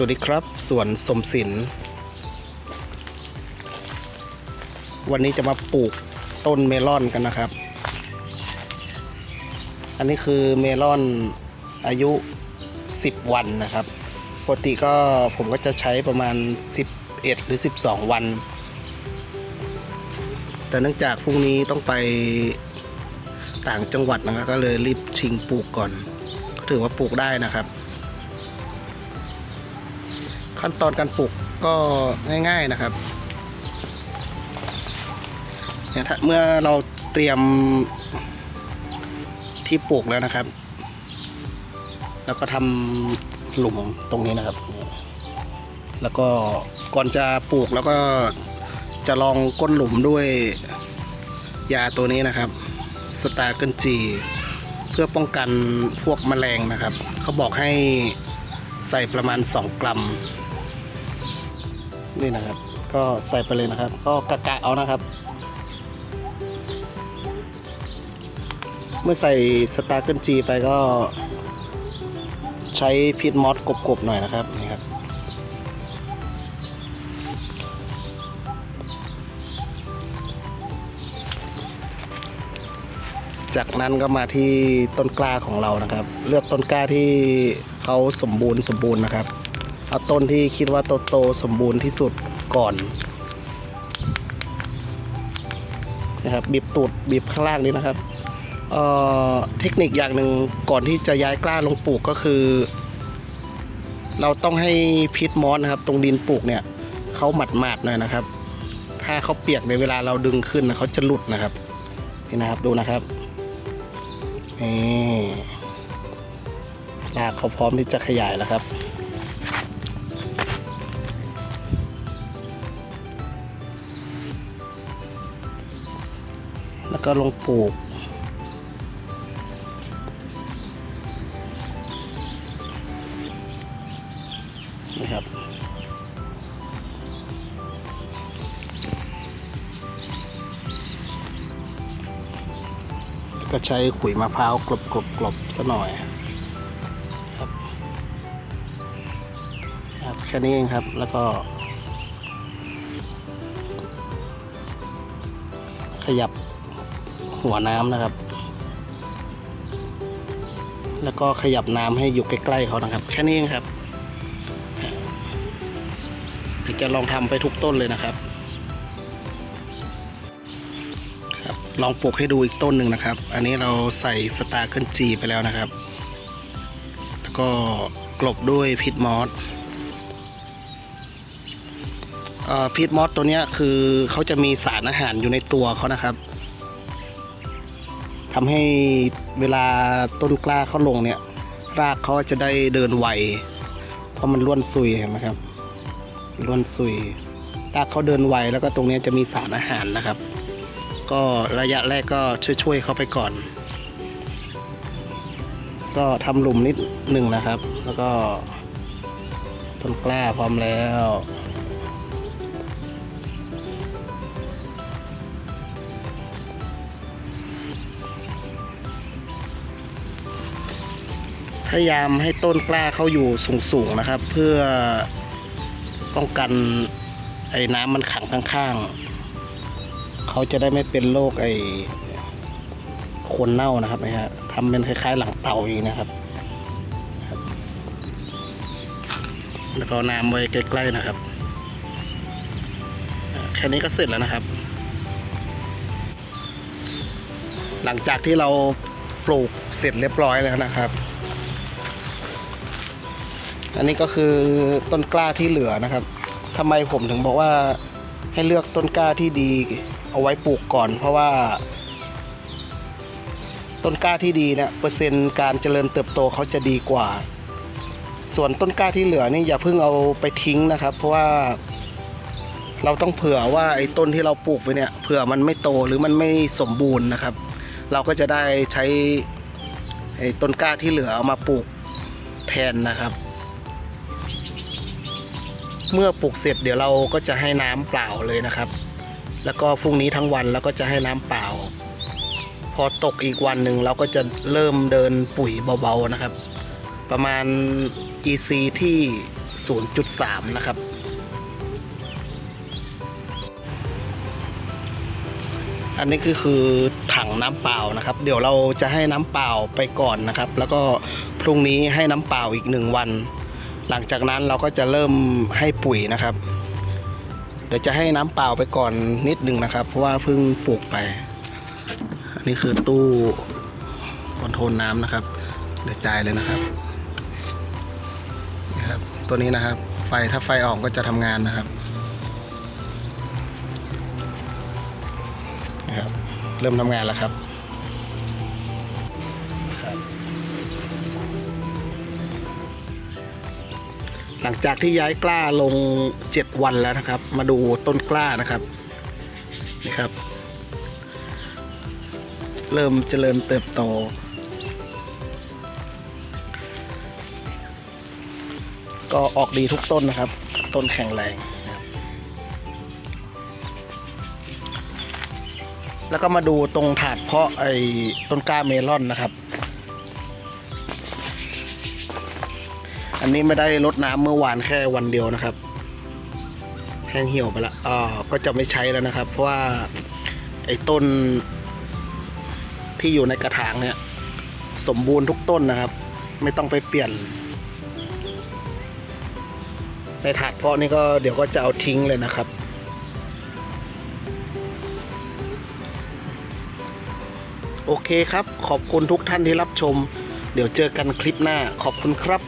สวัสดีครับสวนสมศิลป์วันนี้จะมาปลูกต้นเมลอนกันนะครับ อันนี้คือเมลอนอายุ 10 วันนะครับปกติก็ผมก็จะใช้ประมาณ 11 หรือ 12 วัน แต่เนื่องจากพรุ่งนี้ต้องไปต่างจังหวัดนะครับก็เลยรีบชิงปลูกก่อน ถือว่าปลูกได้นะครับ ขั้นตอนการปลูกก็ง่าย ๆนะครับเนี่ยถ้าเมื่อเราเตรียมที่ปลูกแล้วนะครับ แล้วก็ทำหลุมตรงนี้นะครับ แล้วก็ก่อนจะปลูกแล้วก็จะลองก้นหลุมด้วยยาตัวนี้นะครับสตาร์เกิลจีเพื่อป้องกันพวกแมลงนะครับ เขาบอกให้ใส่ประมาณ 2 กรัม นี่นะครับ ก็ใส่ไปเลยนะครับ ก็กะกะเอานะครับ เมื่อใส่สตาร์เกิลจีไปก็ ใช้พีทมอสกบๆหน่อยนะครับนี่ครับจากนั้นก็มาที่ต้นกล้าของเรานะครับ เลือกต้นกล้าที่เขาสมบูรณ์สมบูรณ์นะครับ เอาต้นที่คิดว่าโตโตสมบูรณ์ที่สุดก่อนนะครับบีบตูดบีบข้างล่างนี้นะครับเเทคนิคอย่างหนึ่งก่อนที่จะย้ายกล้าลงปลูกก็คือ เราต้องให้พิษมอสนะครับ ตรงดินปลูกเนี่ยเขาหมัดหมาดหน่อยนะครับ ถ้าเขาเปียกในเวลาเราดึงขึ้นนะเขาจะหลุดนะครับนี่นะครับดูนะครับนี่รากเขาพร้อมที่จะขยายแล้วครับ แล้วก็ลงปลูก นี่ครับแล้วก็ใช้ขุยมะพร้าวกลบกลบกลบซะหน่อยครับครับ แค่นี้เองครับ แล้วก็ขยับ หัวน้ำนะครับ แล้วก็ขยับน้ำให้อยู่ใกล้ๆเขานะครับ แค่นี้เองครับเดี๋ยวจะลองทำไปทุกต้นเลยนะครับ ครับ ลองปลูกให้ดูอีกต้นหนึ่งนะครับ อันนี้เราใส่สตาร์เกิลจีไปแล้วนะครับ แล้วก็กลบด้วยพิษมอสพีทมอสตัวนี้คือเขาจะมีสารอาหารอยู่ในตัวเขานะครับ ทำให้เวลาต้นกล้าเขาลงเนี่ย รากเขาจะได้เดินไวเพราะมันล้วนซุยเห็นไหมครับล้วนซุยรากเขาเดินไวแล้วก็ตรงนี้จะมีสารอาหารนะครับ ก็ระยะแรกก็ช่วยๆเขาไปก่อน ก็ทำหลุมนิดหนึ่งนะครับ แล้วก็ต้นกล้าพร้อมแล้ว พยายามให้ต้นกล้าเขาอยู่สูงๆนะครับ เพื่อป้องกันไอ้น้ำมันขังข้างๆ เขาจะได้ไม่เป็นโรคไอ้โคนเน่านะครับนะฮะทำเป็นคล้ายๆ หลังเต่าอย่างนี้นะครับ แล้วก็น้ำไว้ใกล้ๆนะครับ แค่นี้ก็เสร็จแล้วนะครับ หลังจากที่เราปลูกเสร็จเรียบร้อยแล้วนะครับ อันนี้ก็คือต้นกล้าที่เหลือนะครับทำไมผมถึงบอกว่าให้เลือกต้นกล้าที่ดีเอาไว้ปลูกก่อน เพราะว่า ต้นกล้าที่ดีเนี่ยเปอร์เซ็นต์การเจริญเติบโตเขาจะดีกว่า ส่วนต้นกล้าที่เหลือนี่อย่าเพิ่งเอาไปทิ้งนะครับ เพราะว่าเราต้องเผื่อว่าไอ้ต้นที่เราปลูกไว้เนี่ยเผื่อมันไม่โตหรือมันไม่สมบูรณ์นะครับ เราก็จะได้ใช้ไอ้ต้นกล้าที่เหลือเอามาปลูกแทนนะครับ เมื่อปลูกเสร็จเดี๋ยวเราก็จะให้น้ำเปล่าเลยนะครับ แล้วก็พรุ่งนี้ทั้งวันเราก็จะให้น้ำเปล่า พอตกอีกวันหนึ่งเราก็จะเริ่มเดินปุ๋ยเบาๆนะครับ ประมาณ EC ที่ 0.3 นะครับอันนี้ก็คือถังน้ำเปล่านะครับ เดี๋ยวเราจะให้น้ำเปล่าไปก่อนนะครับ แล้วก็พรุ่งนี้ให้น้ำเปล่าอีกหนึ่งวัน หลังจากนั้นเราก็จะเริ่มให้ปุ๋ยนะครับ เดี๋ยวจะให้น้ำเปล่าไปก่อนนิดหนึ่งนะครับ เพราะว่าเพิ่งปลูกไป อันนี้คือตู้คอนโทรลน้ำนะครับ เดี๋ยวจ่ายเลยนะครับนี่ครับ ตัวนี้นะครับ ไฟถ้าไฟออกก็จะทำงานนะครับนะครับ เริ่มทำงานแล้วครับ หลังจากที่ย้ายกล้าลง 7 วันแล้วนะครับ มาดูต้นกล้านะครับนี่ครับ เริ่มเจริญเติบโต ก็ออกดีทุกต้นนะครับ ต้นแข็งแรงแล้วก็มาดูตรงถาดเพาะไอ้ต้นกล้าเมลอนนะครับ อันนี้ไม่ได้ลดน้ำเมื่อวานแค่วันเดียวนะครับ แห้งเหี่ยวไปละอ่าก็จะไม่ใช้แล้วนะครับ เพราะว่าไอ้ต้นที่อยู่ในกระถางเนี่ย สมบูรณ์ทุกต้นนะครับ ไม่ต้องไปเปลี่ยน ในถาดเพาะนี่ก็เดี๋ยวก็จะเอาทิ้งเลยนะครับโอเคครับ ขอบคุณทุกท่านที่รับชม เดี๋ยวเจอกันคลิปหน้า ขอบคุณครับ